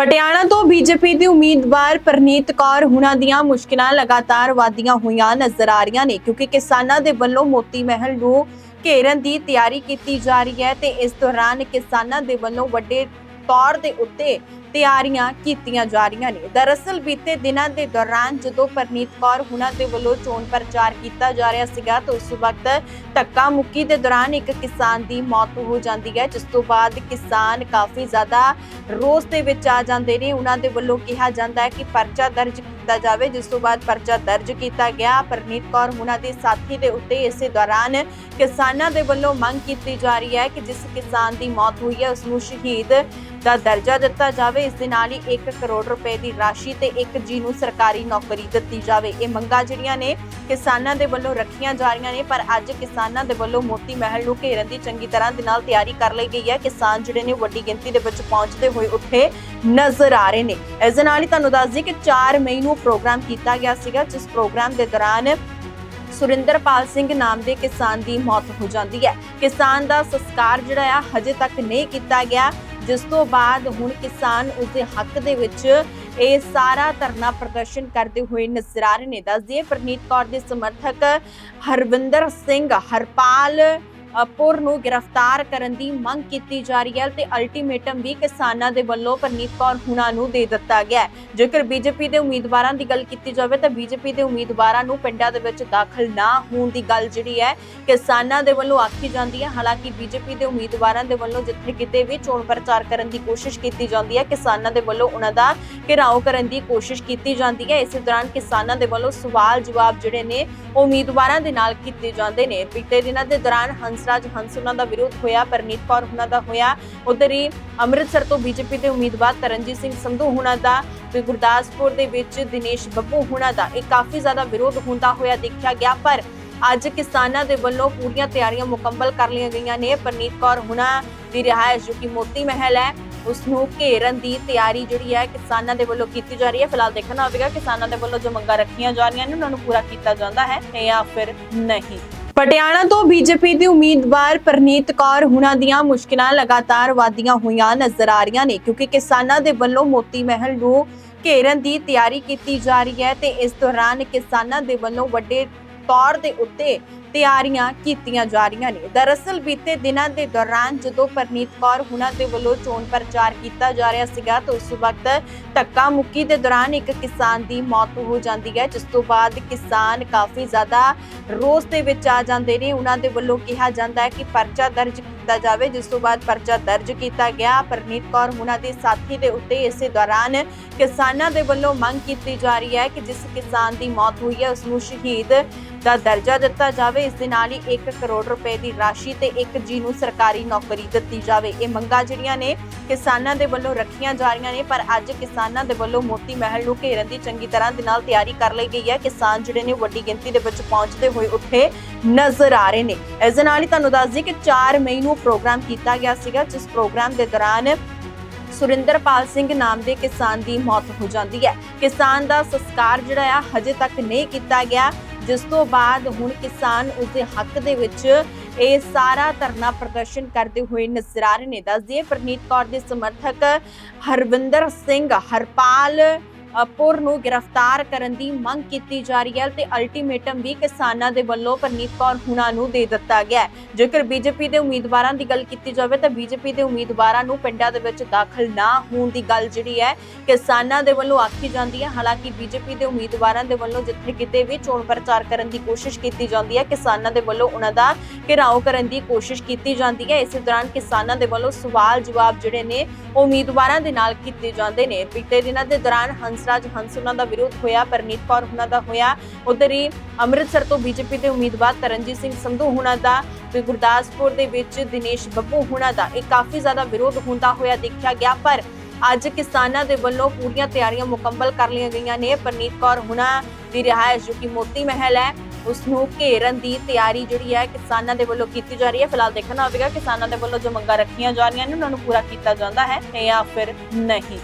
ਪਟਿਆਲਾ ਤੋਂ ਬੀਜੇਪੀ ਦੀ ਉਮੀਦਵਾਰ ਪ੍ਰਨੀਤ ਕੌਰ ਹੁਣਾਂ ਦੀਆਂ ਮੁਸ਼ਕਿਲਾਂ ਲਗਾਤਾਰ ਵਾਧੀਆਂ ਹੋਈਆਂ ਨਜ਼ਰ ਆ ਰਹੀਆਂ ਨੇ, ਕਿਉਂਕਿ ਕਿਸਾਨਾਂ ਦੇ ਵੱਲੋਂ ਮੋਤੀ ਮਹਿਲ ਨੂੰ ਘੇਰਨ ਦੀ ਤਿਆਰੀ ਕੀਤੀ ਜਾ ਰਹੀ ਹੈ ਤੇ ਇਸ ਦੌਰਾਨ ਕਿਸਾਨਾਂ ਦੇ ਵੱਲੋਂ ਵੱਡੇ ਤੌਰ ਦੇ ਉੱਤੇ ਤਿਆਰੀਆਂ ਕੀਤੀਆਂ ਜਾ ਰਹੀਆਂ ਨੇ। ਦਰਅਸਲ ਬੀਤੇ ਦਿਨਾਂ ਦੇ ਦੌਰਾਨ ਜਦੋਂ ਪਰਨੀਤ ਕੌਰ ਹੁਣਾਂ ਦੇ ਵੱਲੋਂ ਚੋਣ ਪ੍ਰਚਾਰ ਕੀਤਾ ਜਾ ਰਿਹਾ ਸੀਗਾ, ਤਾਂ ਉਸ ਵਕਤ ਧੱਕਾ ਮੁੱਕੀ ਦੇ ਦੌਰਾਨ ਇੱਕ ਕਿਸਾਨ ਦੀ ਮੌਤ ਹੋ ਜਾਂਦੀ ਹੈ, ਜਿਸ ਤੋਂ ਬਾਅਦ ਕਿਸਾਨ ਕਾਫੀ ਜ਼ਿਆਦਾ ਰੋਸ ਦੇ ਵਿੱਚ ਆ ਜਾਂਦੇ ਨੇ। ਉਹਨਾਂ ਦੇ ਵੱਲੋਂ ਕਿਹਾ ਜਾਂਦਾ ਹੈ ਕਿ ਪਰਚਾ ਦਰਜ ਕੀਤਾ ਜਾਵੇ, ਜਿਸ ਤੋਂ ਬਾਅਦ ਪਰਚਾ ਦਰਜ ਕੀਤਾ ਗਿਆ। ਪਰਨੀਤ ਕੌਰ ਹੁਣਾਂ ਦੇ ਸਾਥੀ ਦੇ ਉੱਤੇ ਇਸੇ ਦੌਰਾਨ ਕਿਸਾਨਾਂ ਦੇ ਵੱਲੋਂ ਮੰਗ ਕੀਤੀ ਜਾ ਰਹੀ ਹੈ ਕਿ ਜਿਸ ਕਿਸਾਨ ਦੀ ਮੌਤ ਹੋਈ ਹੈ ਉਸ ਨੂੰ ਸ਼ਹੀਦ ਦਾ ਦਰਜਾ ਦਿੱਤਾ ਜਾਵੇ। ਇਸ ਦੇ ਨਾਲ ਹੀ 1 ਕਰੋੜ ਰੁਪਏ ਦੀ ਰਾਸ਼ੀ ਤੇ ਇੱਕ ਜੀ ਨੂੰ ਸਰਕਾਰੀ ਨੌਕਰੀ ਦਿੱਤੀ ਜਾਵੇ। ਇਹ ਮੰਗਾਂ ਜਿਹੜੀਆਂ ਨੇ ਕਿਸਾਨਾਂ ਦੇ ਵੱਲੋਂ ਰੱਖੀਆਂ ਜਾ ਰਹੀਆਂ ਨੇ, ਪਰ ਅੱਜ ਕਿਸਾਨਾਂ ਦੇ ਵੱਲੋਂ ਮੋਤੀ ਮਹਿਲ ਨੂੰ ਘੇਰਨ ਦੀ ਚੰਗੀ ਤਰ੍ਹਾਂ ਦੇ ਨਾਲ ਤਿਆਰੀ ਕਰ ਲਈ ਗਈ ਹੈ। ਕਿਸਾਨ ਜਿਹੜੇ ਨੇ ਵੱਡੀ ਗਿਣਤੀ ਦੇ ਵਿੱਚ ਪਹੁੰਚਦੇ ਹੋਏ ਉੱਥੇ ਨਜ਼ਰ ਆ ਰਹੇ ਨੇ। ਇਸ ਦੇ ਨਾਲ ਹੀ ਤੁਹਾਨੂੰ ਦੱਸ ਦਈਏ ਕਿ 4 ਮਈ ਨੂੰ ਪ੍ਰੋਗਰਾਮ ਕੀਤਾ ਗਿਆ ਸੀਗਾ, ਜਿਸ ਪ੍ਰੋਗਰਾਮ ਦੇ ਦੌਰਾਨ ਸੁਰਿੰਦਰਪਾਲ ਸਿੰਘ ਨਾਮ ਦੇ ਕਿਸਾਨ ਦੀ ਮੌਤ ਹੋ ਜਾਂਦੀ ਹੈ। ਕਿਸਾਨ ਦਾ ਸੰਸਕਾਰ ਜਿਹੜਾ ਆ, ਹਜੇ ਤੱਕ ਨਹੀਂ ਕੀਤਾ ਗਿਆ। ਜਿਸ ਤੋਂ ਬਾਅਦ ਹੁਣ ਕਿਸਾਨ ਉਸਦੇ ਹੱਕ ਦੇ ਵਿੱਚ ਇਹ ਸਾਰਾ ਧਰਨਾ ਪ੍ਰਦਰਸ਼ਨ ਕਰਦੇ ਹੋਏ ਨਜ਼ਰ ਆ ਰਹੇ ਨੇ। ਦੱਸ ਦਈਏ ਪ੍ਰਨੀਤ ਕੌਰ ਦੇ ਸਮਰਥਕ ਹਰਵਿੰਦਰ ਸਿੰਘ ਹਰਪਾਲ ਪੁਰ ਨੂੰ ਗ੍ਰਿਫਤਾਰ ਕਰਨ ਦੀ ਮੰਗ ਕੀਤੀ ਜਾ ਰਹੀ ਹੈ ਤੇ ਅਲਟੀਮੇਟਮ ਵੀ ਕਿਸਾਨਾਂ ਦੇ ਵੱਲੋਂ ਪ੍ਰਨੀਤ ਕੌਰ ਹੁਣਾਂ ਨੂੰ ਦੇ ਦਿੱਤਾ ਗਿਆ ਜੇਕਰ ਬੀਜੇਪੀ ਦੇ ਉਮੀਦਵਾਰਾਂ ਦੀ ਗੱਲ ਕੀਤੀ ਜਾਵੇ ਤਾਂ ਬੀਜੇਪੀ ਦੇ ਉਮੀਦਵਾਰਾਂ ਨੂੰ ਪਿੰਡਾਂ ਦੇ ਵਿੱਚ ਦਾਖਲ ਨਾ ਹੋਣ ਦੀ ਗੱਲ ਜਿਹੜੀ ਹੈ ਕਿਸਾਨਾਂ ਦੇ ਵੱਲੋਂ ਆਖੀ ਜਾਂਦੀ ਹੈ। ਹਾਲਾਂਕਿ ਬੀਜੇਪੀ ਦੇ ਉਮੀਦਵਾਰਾਂ ਦੇ ਵੱਲੋਂ ਜਿੱਥੇ ਕਿਤੇ ਵੀ ਚੋਣ ਪ੍ਰਚਾਰ ਕਰਨ ਦੀ ਕੋਸ਼ਿਸ਼ ਕੀਤੀ ਜਾਂਦੀ ਹੈ, ਕਿਸਾਨਾਂ ਦੇ ਵੱਲੋਂ ਉਹਨਾਂ ਦਾ ਘਿਰਾਓ ਕਰਨ ਦੀ ਕੋਸ਼ਿਸ਼ ਕੀਤੀ ਜਾਂਦੀ ਹੈ। ਇਸੇ ਦੌਰਾਨ ਕਿਸਾਨਾਂ ਦੇ ਵੱਲੋਂ ਸਵਾਲ ਜਵਾਬ ਜਿਹੜੇ ਨੇ, ਉਮੀਦਵਾਰਾਂ ਦੇ ਨਾਲ ਕੀਤੇ ਜਾਂਦੇ ਨੇ। ਬੀਤੇ ਦਿਨਾਂ ਦੇ ਦੌਰਾਨ ਹੰਸਰਾਜ ਹੰਸ ਉਹਨਾਂ ਦਾ ਵਿਰੋਧ ਹੋਇਆ, ਪਰਨੀਤ ਕੌਰ ਉਹਨਾਂ ਦਾ ਹੋਇਆ। ਉਧਰ ਹੀ ਅੰਮ੍ਰਿਤਸਰ ਤੋਂ ਬੀਜੇਪੀ ਦੇ ਉਮੀਦਵਾਰ ਤਰਨਜੀਤ ਸਿੰਘ ਸੰਧੂ ਉਹਨਾਂ ਦਾ, ਤੇ ਗੁਰਦਾਸਪੁਰ ਦੇ ਵਿੱਚ ਦਿਨੇਸ਼ ਬੱਬੂ ਹੁਣਾਂ ਦਾ। ਇਹ ਕਾਫੀ ਜ਼ਿਆਦਾ ਵਿਰੋਧ ਹੁੰਦਾ ਹੋਇਆ ਦੇਖਿਆ ਗਿਆ, ਪਰ ਅੱਜ ਕਿਸਾਨਾਂ ਦੇ ਵੱਲੋਂ ਪੂਰੀਆਂ ਤਿਆਰੀਆਂ ਮੁਕੰਮਲ ਕਰ ਲਈਆਂ ਗਈਆਂ ਨੇ। ਪਰਨੀਤ ਕੌਰ ਹੁਣਾ ਦੀ ਰਿਹਾਇਸ਼ ਜੋ ਕਿ ਮੋਤੀ ਮਹਿਲ ਹੈ, ਉਸ ਨੂੰ ਘੇਰਨ ਦੀ ਤਿਆਰੀ ਜਿਹੜੀ ਹੈ ਕਿਸਾਨਾਂ ਦੇ ਵੱਲੋਂ ਕੀਤੀ ਜਾ ਰਹੀ ਹੈ। ਫਿਲਹਾਲ ਦੇਖਣਾ ਹੋਵੇਗਾ ਕਿਸਾਨਾਂ ਦੇ ਵੱਲੋਂ ਜੋ ਮੰਗਾਂ ਰੱਖੀਆਂ ਜਾ ਰਹੀਆਂ ਨੇ, ਉਹਨਾਂ ਨੂੰ ਪੂਰਾ ਕੀਤਾ ਜਾਂਦਾ ਹੈ ਜਾਂ ਫਿਰ ਨਹੀਂ। ਪਟਿਆਲਾ ਤੋਂ ਬੀਜੇਪੀ ਦੀ ਉਮੀਦਵਾਰ ਪ੍ਰਨੀਤ ਕੌਰ ਹੁਣਾਂ ਦੀਆਂ ਮੁਸ਼ਕਿਲਾਂ ਲਗਾਤਾਰ ਵਾਧੀਆਂ ਹੋਈਆਂ ਨਜ਼ਰ ਆ ਰਹੀਆਂ ਨੇ, ਕਿਉਂਕਿ ਕਿਸਾਨਾਂ ਦੇ ਵੱਲੋਂ ਮੋਤੀ ਮਹਿਲ ਨੂੰ ਘੇਰਨ ਦੀ ਤਿਆਰੀ ਕੀਤੀ ਜਾ ਰਹੀ ਹੈ ਤੇ ਇਸ ਦੌਰਾਨ ਕਿਸਾਨਾਂ ਦੇ ਵੱਲੋਂ ਵੱਡੇ ਤੌਰ ਦੇ ਉੱਤੇ ਤਿਆਰੀਆਂ ਕੀਤੀਆਂ ਜਾ ਰਹੀਆਂ ਨੇ। ਦਰਅਸਲ ਬੀਤੇ ਦਿਨਾਂ ਦੇ ਦੌਰਾਨ ਜਦੋਂ ਪਰਨੀਤ ਕੌਰ ਹੁਣਾਂ ਦੇ ਵੱਲੋਂ ਚੋਣ ਪ੍ਰਚਾਰ ਕੀਤਾ ਜਾ ਰਿਹਾ ਸੀਗਾ, ਤਾਂ ਉਸ ਵਕਤ ਧੱਕਾ ਮੁੱਕੀ ਦੇ ਦੌਰਾਨ ਇੱਕ ਕਿਸਾਨ ਦੀ ਮੌਤ ਹੋ ਜਾਂਦੀ ਹੈ, ਜਿਸ ਤੋਂ ਬਾਅਦ ਕਿਸਾਨ ਕਾਫੀ ਜ਼ਿਆਦਾ ਰੋਸ ਦੇ ਵਿੱਚ ਆ ਜਾਂਦੇ ਨੇ। ਉਹਨਾਂ ਦੇ ਵੱਲੋਂ ਕਿਹਾ ਜਾਂਦਾ ਹੈ ਕਿ ਪਰਚਾ ਦਰਜ ਕੀਤਾ ਜਾਵੇ, ਜਿਸ ਤੋਂ ਬਾਅਦ ਪਰਚਾ ਦਰਜ ਕੀਤਾ ਗਿਆ। ਪ੍ਰਨੀਤ ਕੌਰ ਹੁਣਾਂ ਦੇ ਸਾਥੀ ਦੇ ਉੱਤੇ ਇਸੇ ਦੌਰਾਨ ਕਿਸਾਨਾਂ ਦੇ ਵੱਲੋਂ ਮੰਗ ਕੀਤੀ ਜਾ ਰਹੀ ਹੈ ਕਿ ਜਿਸ ਕਿਸਾਨ ਦੀ ਮੌਤ ਹੋਈ ਹੈ ਉਸ ਨੂੰ ਸ਼ਹੀਦ ਦਾ ਦਰਜਾ ਦਿੱਤਾ ਜਾਵੇ। ਇਸ ਦੇ ਨਾਲ ਹੀ 1 ਕਰੋੜ ਰੁਪਏ ਦੀ ਰਾਸ਼ੀ ਤੇ ਇੱਕ ਜੀ ਨੂੰ ਸਰਕਾਰੀ ਨੌਕਰੀ ਦਿੱਤੀ ਜਾਵੇ। ਇਹ ਮੰਗਾਂ ਜਿਹੜੀਆਂ ਨੇ, ਕਿਸਾਨਾਂ ਦੇ ਵੱਲੋਂ ਰੱਖੀਆਂ ਜਾ ਰਹੀਆਂ ਨੇ, ਪਰ ਅੱਜ ਕਿਸਾਨਾਂ ਦੇ ਵੱਲੋਂ ਮੋਤੀ ਮਹਿਲ ਨੂੰ ਘੇਰਨ ਦੀ ਚੰਗੀ ਤਰ੍ਹਾਂ ਦੇ ਨਾਲ ਤਿਆਰੀ ਕਰ ਲਈ ਗਈ ਹੈ। ਕਿਸਾਨ ਜਿਹੜੇ ਨੇ, ਵੱਡੀ ਗਿਣਤੀ ਦੇ ਵਿੱਚ ਪਹੁੰਚਦੇ ਹੋਏ ਉੱਥੇ ਨਜ਼ਰ ਆ ਰਹੇ ਨੇ। ਇਸ ਦੇ ਨਾਲ ਹੀ ਤੁਹਾਨੂੰ ਦੱਸ ਦਈਏ ਕਿ 4 ਮਈ ਨੂੰ ਪ੍ਰੋਗਰਾਮ ਕੀਤਾ ਗਿਆ ਸੀਗਾ, ਜਿਸ ਪ੍ਰੋਗਰਾਮ ਦੇ ਦੌਰਾਨ ਸੁਰਿੰਦਰਪਾਲ ਸਿੰਘ ਨਾਮ ਦੇ ਕਿਸਾਨ ਦੀ ਮੌਤ ਹੋ ਜਾਂਦੀ ਹੈ। ਕਿਸਾਨ ਦਾ ਸੰਸਕਾਰ ਜਿਹੜਾ ਆ, ਹਜੇ ਤੱਕ ਨਹੀਂ ਕੀਤਾ ਗਿਆ, ਜਿਸ ਤੋਂ ਬਾਅਦ ਹੁਣ ਕਿਸਾਨ ਉਸਦੇ ਹੱਕ ਦੇ ਵਿੱਚ ਇਹ ਸਾਰਾ ਧਰਨਾ ਪ੍ਰਦਰਸ਼ਨ ਕਰਦੇ ਹੋਏ ਨਜ਼ਰ ਆ ਰਹੇ ਨੇ। ਦੱਸ ਦਈਏ ਪ੍ਰਨੀਤ ਕੌਰ ਦੇ ਸਮਰਥਕ ਹਰਵਿੰਦਰ ਸਿੰਘ ਹਰਪਾਲ ਪੁਰ ਨੂੰ ਗ੍ਰਿਫਤਾਰ ਕਰਨ ਦੀ ਮੰਗ ਕੀਤੀ ਜਾ ਰਹੀ ਹੈ ਤੇ ਅਲਟੀਮੇਟਮ ਵੀ ਕਿਸਾਨਾਂ ਦੇ ਵੱਲੋਂ ਪ੍ਰਨੀਤ ਕੌਰ ਹੁਣਾਂ ਨੂੰ ਦੇ ਦਿੱਤਾ ਗਿਆ ਜੇਕਰ ਬੀਜੇਪੀ ਦੇ ਉਮੀਦਵਾਰਾਂ ਦੀ ਗੱਲ ਕੀਤੀ ਜਾਵੇ ਤਾਂ ਬੀਜੇਪੀ ਦੇ ਉਮੀਦਵਾਰਾਂ ਨੂੰ ਪਿੰਡਾਂ ਦੇ ਵਿੱਚ ਦਾਖਲ ਨਾ ਹੋਣ ਦੀ ਗੱਲ ਜਿਹੜੀ ਹੈ ਕਿਸਾਨਾਂ ਦੇ ਵੱਲੋਂ ਆਖੀ ਜਾਂਦੀ ਹੈ। ਹਾਲਾਂਕਿ ਬੀਜੇਪੀ ਦੇ ਉਮੀਦਵਾਰਾਂ ਦੇ ਵੱਲੋਂ ਜਿੱਥੇ ਕਿਤੇ ਵੀ ਚੋਣ ਪ੍ਰਚਾਰ ਕਰਨ ਦੀ ਕੋਸ਼ਿਸ਼ ਕੀਤੀ ਜਾਂਦੀ ਹੈ, ਕਿਸਾਨਾਂ ਦੇ ਵੱਲੋਂ ਉਹਨਾਂ ਦਾ ਘਿਰਾਓ ਕਰਨ ਦੀ ਕੋਸ਼ਿਸ਼ ਕੀਤੀ ਜਾਂਦੀ ਹੈ। ਇਸੇ ਦੌਰਾਨ ਕਿਸਾਨਾਂ ਦੇ ਵੱਲੋਂ ਸਵਾਲ ਜਵਾਬ ਜਿਹੜੇ ਨੇ, ਉਮੀਦਵਾਰਾਂ ਦੇ ਨਾਲ ਕੀਤੇ ਜਾਂਦੇ ਨੇ। ਬੀਤੇ ਦਿਨਾਂ ਦੇ ਦੌਰਾਨ ਹੰਸਰਾਜ ਹੰਸ ਉਹਨਾਂ ਦਾ ਵਿਰੋਧ ਹੋਇਆ, ਪਰਨੀਤ ਕੌਰ ਉਹਨਾਂ ਦਾ ਹੋਇਆ। ਉਧਰ ਹੀ ਅੰਮ੍ਰਿਤਸਰ ਤੋਂ ਬੀਜੇਪੀ ਦੇ ਉਮੀਦਵਾਰ ਤਰਨਜੀਤ ਸਿੰਘ ਸੰਧੂ ਉਹਨਾਂ ਦਾ, ਤੇ ਗੁਰਦਾਸਪੁਰ ਦੇ ਵਿੱਚ ਦਿਨੇਸ਼ ਬੱਬੂ ਉਹਨਾਂ ਦਾ। ਇਹ ਕਾਫੀ ਜ਼ਿਆਦਾ ਵਿਰੋਧ ਹੁੰਦਾ ਹੋਇਆ ਦੇਖਿਆ ਗਿਆ, ਪਰ ਅੱਜ ਕਿਸਾਨਾਂ ਦੇ ਵੱਲੋਂ ਪੂਰੀਆਂ ਤਿਆਰੀਆਂ ਮੁਕੰਮਲ ਕਰ ਲਈਆਂ ਗਈਆਂ ਨੇ। ਪਰਨੀਤ ਕੌਰ ਹੁਣਾ ਦੀ ਰਿਹਾਇਸ਼ ਜੋ ਕਿ ਮੋਤੀ ਮਹਿਲ ਹੈ, ਉਸ ਨੂੰ ਘੇਰਨ ਦੀ ਤਿਆਰੀ ਜਿਹੜੀ ਹੈ ਕਿਸਾਨਾਂ ਦੇ ਵੱਲੋਂ ਕੀਤੀ ਜਾ ਰਹੀ ਹੈ। ਫਿਲਹਾਲ ਦੇਖਣਾ ਹੋਵੇਗਾ ਕਿਸਾਨਾਂ ਦੇ ਵੱਲੋਂ ਜੋ ਮੰਗਾਂ ਰੱਖੀਆਂ ਜਾ ਰਹੀਆਂ ਨੇ, ਉਹਨਾਂ ਨੂੰ ਪੂਰਾ ਕੀਤਾ ਜਾਂਦਾ ਹੈ ਜਾਂ ਫਿਰ ਨਹੀਂ।